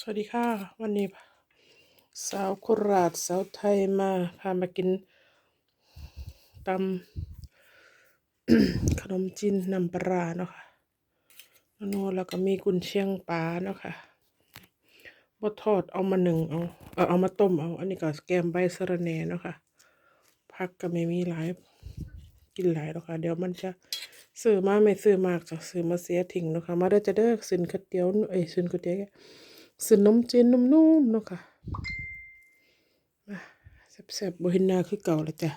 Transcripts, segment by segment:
สวัสดีค่ะ วันนี้ สาวโคราชสาวไทยมาพามากินตำขนมจีนน้ำปลาเนาะค่ะแล้วเนแล้วก็มีกุนเชียงปลาเนาะค่ะบ่ทอดเอามาหนึ่งเอาเออเอามาต้มเอาอันนี้ก็แกมใบสะระแหน่เนาะค่ะผักก็ไม่มีหลายกินหลายเนาะค่ะเดี๋ยวมันจะซื้อมาไม่ซื้อมากจะซื้อมาเสียทิ้งเนาะค่ะมาได้จะเด้อสินก๋วยเตี๋ยวเอ้ยสินก๋วยเตี๋ยว สนมจีนนุ่มๆเนาะค่ะแซ่บๆบ่เห็นหน้าคือเก่าแล้วจ้ะ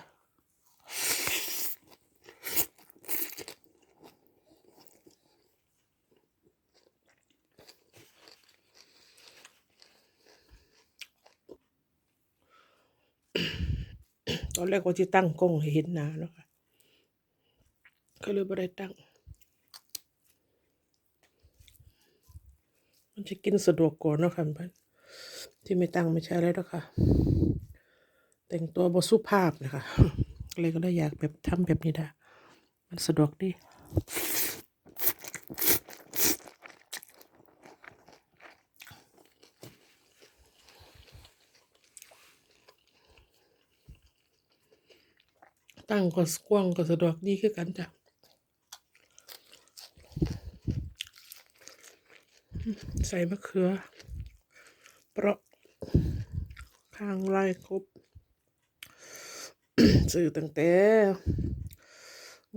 ตอนแรกว่าที่ตั้งกล้องให้เห็นหน้าเนาะค่ะก็เลยบ่ได้ตั้ง มัน จะกินสะดวกกว่าเนาะค่ะเพื่อนที่ไม่ตั้งไม่ใช่อะไรหรอกค่ะแต่งตัวบสุภาพนะคะ เลยก็เลยอยากแบบทำแบบนี้ได้มันสะดวกดีตั้งก็กว้างก็สะดวกดีคือกันจ้ะ ใส่มะเขือ เปราะข้างไล่ครบสื่อตั้งแต่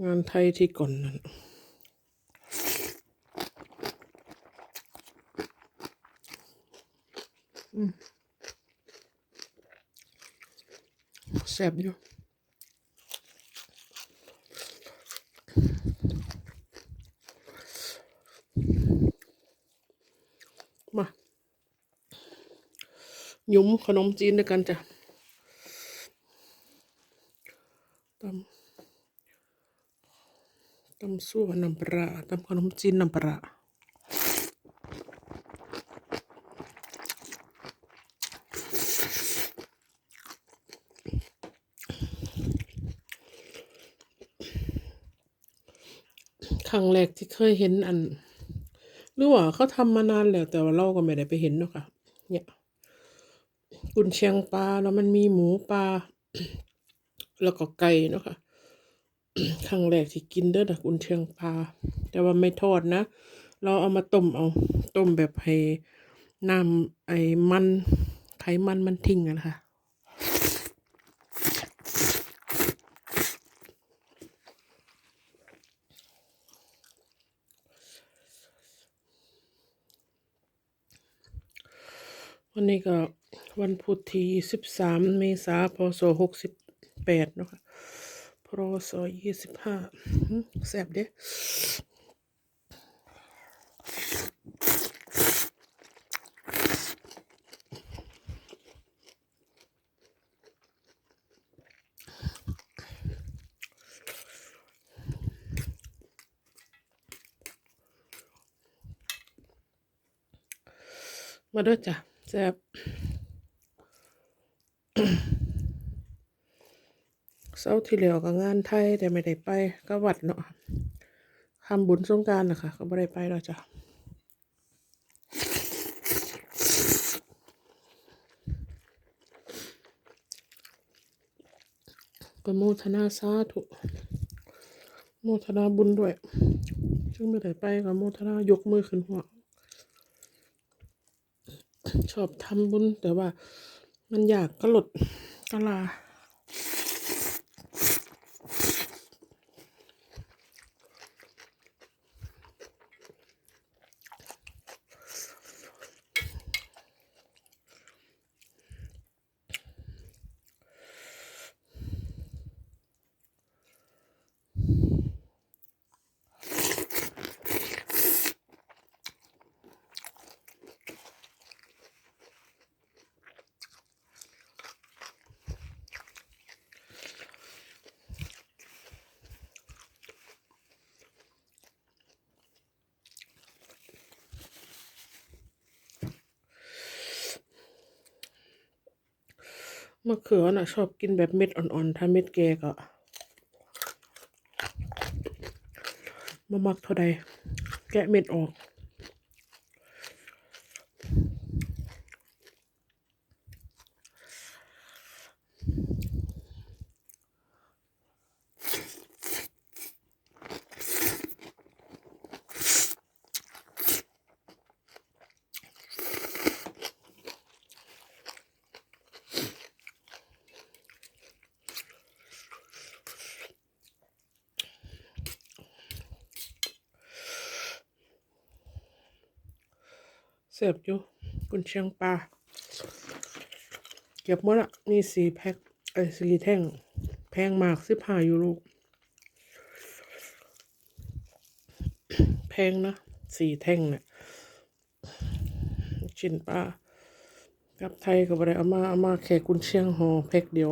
งานไทยที่ก่อนนั้นแซ่บอยู่ มาห ยุ้มขนมจีนด้วยกันจ้ะตำตำซั่วน้ำปลาตำขนมจีนน้ำปลาครั้งแรกที่เคยเห็นอัน หรือว่าเขาทำมานานแล้วแต่ว่าเราก็ไม่ได้ไปเห็นเนาะค่ะเนี่ย กุนเชียงปลาแล้วมันมีหมูปลาแล้วก็ไก่เนาะค่ะครั้งแรกที่กินเด้อนะกุนเชียงปลาแต่ว่าไม่ทอดนะ เราเอามาต้มเอาต้มแบบให้น้ำไอ้มันไขมันมันทิ้งอะนะคะ วันนี้ก็วันพุธที่สิบสามเมษาพศหกสิบแปดนะคะพศยี่สิบห้าแซ่บเด้มาด้อจ้ะ ซ่บเสาร์ที่แล้วก็งานไทยแต่ไม่ได้ไปก็วัดเนาะทำบุญสงการนะคะก็ไม่ได้ไปแล้วจ้ะก็โมทนาสาธุโมทนาบุญด้วย ซึ่งไม่ได้ไปก็โมทนายกมือขึ้นหัว ชอบทำบุญแต่ว่ามันอยากก็หลดกะลา มะเขือน่ะ ชอบกินแบบเม็ดอ่อนๆ ถ้าเม็ดแก่ก็มามักเท่าใด แกะเม็ดออก เสิร์ฟอยู่กุนเชียงปลาเก็บหมดละมีสี่แพ็คไอ้สี่แท่ง แพงมากสิบห้ายูโรแพงนะสี่แท่งเนี่ยชิ้นปลากับไทยก็บ่ได้เอามาเอามาแค่กุนเชียงห่อแพ็คเดียว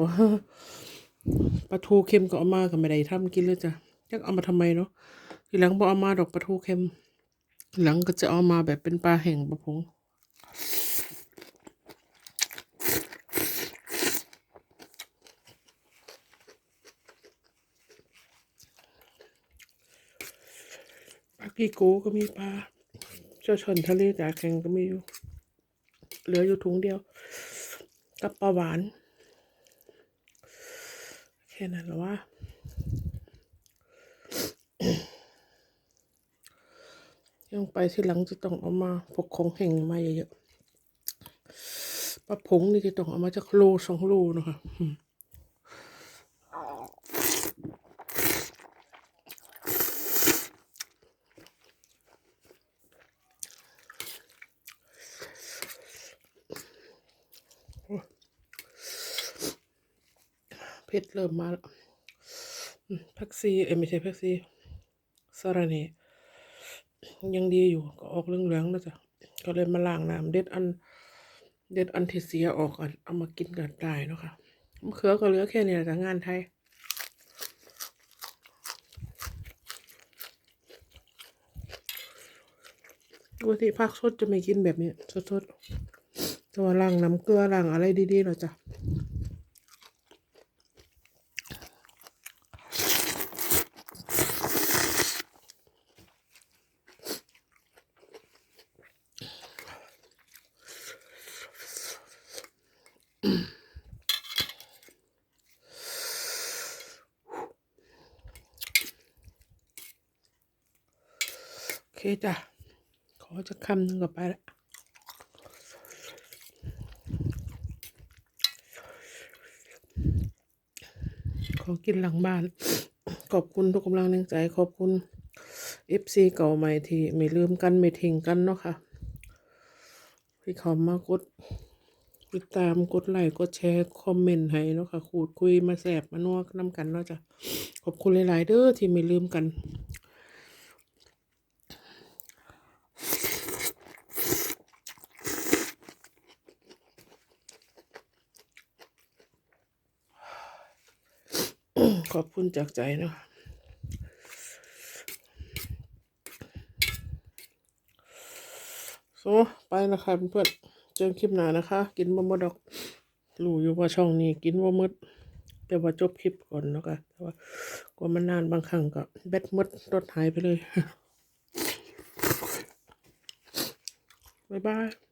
ปลาทูเค็มก็เอามาก็ไม่ได้ทำกินเลยจ้ะจักเอามาทำไมเนาะทีหลังบ่เอามาดอกปลาทูเค็ม หลังก็จะเอามาแบบเป็นปลาแห้งปลาพงปลากีโก้ก็มีปลาเจ้าชนทะเลตาแข็งก็มีอยู่ เหลืออยู่ถุงเดียว กับปลาหวาน แค่นั้นหรอวะ ยังไปที่หลังจะต้องเอามาพกของแห่งมาเยอะๆปลาผงนี่จะต้องเอามาจากโลสองโลนะคะเผ็ดเริ่มมาแล้วพักซีเอ้ไม่ใช่พักซีสาระเน ยังดีอยู่ก็ออกเหลืองๆนะจ๊ะก็เลยมาล้างน้ำเด็ดอัน เด็ดอันที่เสียออกก่อนเอามากินกันได้เนาะค่ะมะเขือก็เหลือแค่นี้แหละจากงานไทยปกติผักสดจะไม่กินแบบนี้สดๆแต่ว่าล้างน้ำเกลือล้างอะไรดีๆเราจ้ะ เคจ้ะ ขอจะคำหนึ่งก็ไปละขอกินหลังบ้าน ขอบคุณทุกกำลังแรงใจ ขอบคุณ FC เก่าใหม่ที่ไม่ลืมกันไม่ทิ้งกันเนาะค่ะที่ขามากดติดตามกดไลค์กดแชร์คอมเมนต์ให้เนาะค่ะขูดคุยมาแสบมานัวน้ำกันเนาะจ้ะขอบคุณหลาย ๆ เด้อที่ไม่ลืมกัน ขอบคุณจากใจเนาะโซไปนะคะเพื่อนเจอคลิปหน้านะคะ กินบะมดดอกรู้อยู่ว่าช่องนี้กินบะมดแต่ว่าจบคลิปก่อนเนาะคะแต่ว่ากว่ามันนานบางครั้งก็แบตหมดรถหายไปเลย บ๊ายบาย